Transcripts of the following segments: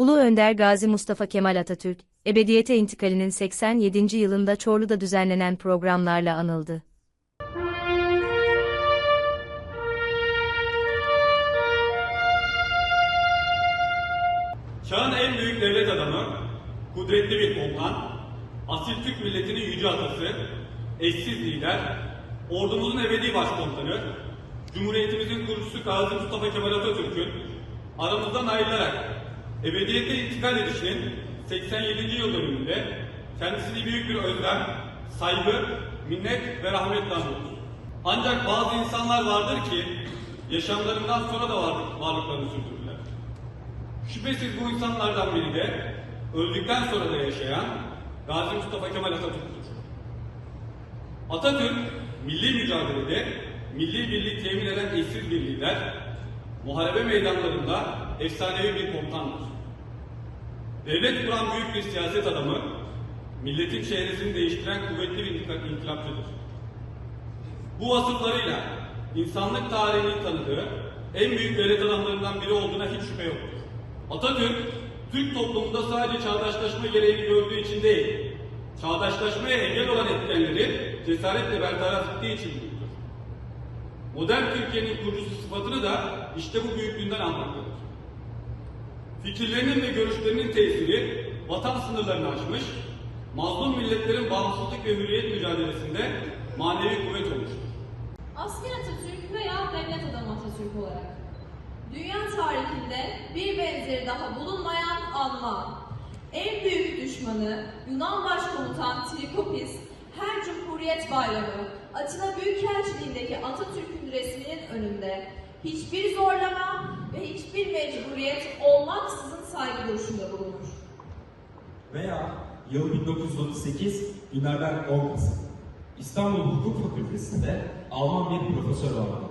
Ulu Önder Gazi Mustafa Kemal Atatürk, ebediyete intikalinin 87. yılında Çorlu'da düzenlenen programlarla anıldı. Çağın en büyük devlet adamı, kudretli bir komutan, asil Türk milletinin yüce atası, eşsiz lider, ordumuzun ebedi başkomutanı, Cumhuriyetimizin kurucusu Gazi Mustafa Kemal Atatürk'ün aramızdan ayrılarak ebediyete intikal edişinin 87. yıl dönümünde kendisini büyük bir özlem, saygı, minnet ve rahmetle anıyoruz. Ancak bazı insanlar vardır ki yaşamlarından sonra da varlık, varlıklarını sürdürürler. Şüphesiz bu insanlardan biri de öldükten sonra da yaşayan Gazi Mustafa Kemal Atatürk'tür. Atatürk, milli mücadelede milli birlik temin eden eşsiz bir lider, muharebe meydanlarında efsanevi bir komutandır. Devlet kuran büyük bir siyaset adamı, milletin çehresini değiştiren kuvvetli bir inkılap- inkılapçıdır. Bu vasıflarıyla insanlık tarihinin tanıdığı en büyük devlet adamlarından biri olduğuna hiç şüphe yoktur. Atatürk, Türk toplumunda sadece çağdaşlaşma gereğini gördüğü için değil, çağdaşlaşmaya engel olan etkenleri cesaretle bertaraf ettiği için büyüktür. Modern Türkiye'nin kurucusu sıfatını da işte bu büyüklüğünden almaktadır. Fikirlerinin ve görüşlerinin tesiri vatan sınırlarını aşmış, mazlum milletlerin bağımsızlık ve hürriyet mücadelesinde manevi kuvvet olmuştur. Asker Atatürk veya devlet adamı Atatürk olarak. Dünya tarihinde bir benzeri daha bulunmayan anma. En büyük düşmanı Yunan Başkomutan Trikopis her Cumhuriyet Bayramı Atina Büyükelçiliğindeki Atatürk'ün resminin önünde hiçbir zorlama ve hiçbir mecburiyet olmaksızın saygı duruşunda bulunur. Veya yıl 1938 günlerden 10 Kasım. İstanbul Hukuk Fakültesi'nde Alman bir profesör vardı.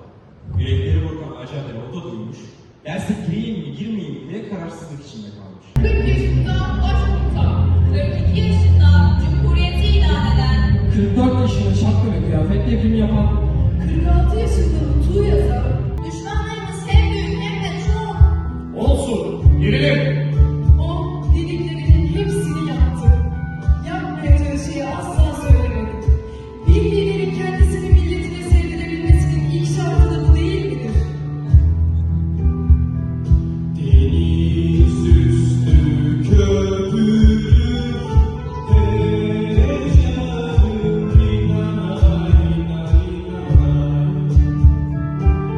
Yürekleri burkan acayip o da duymuş. Derse gireyim mi girmeyeyim mi diye kararsızlık içinde kalmış. 40 yaşında başkomutan, 42 yaşında Cumhuriyeti ilan eden 44 yaşında şapka ve kıyafet devrimi yapan 46 yaşında Get it in.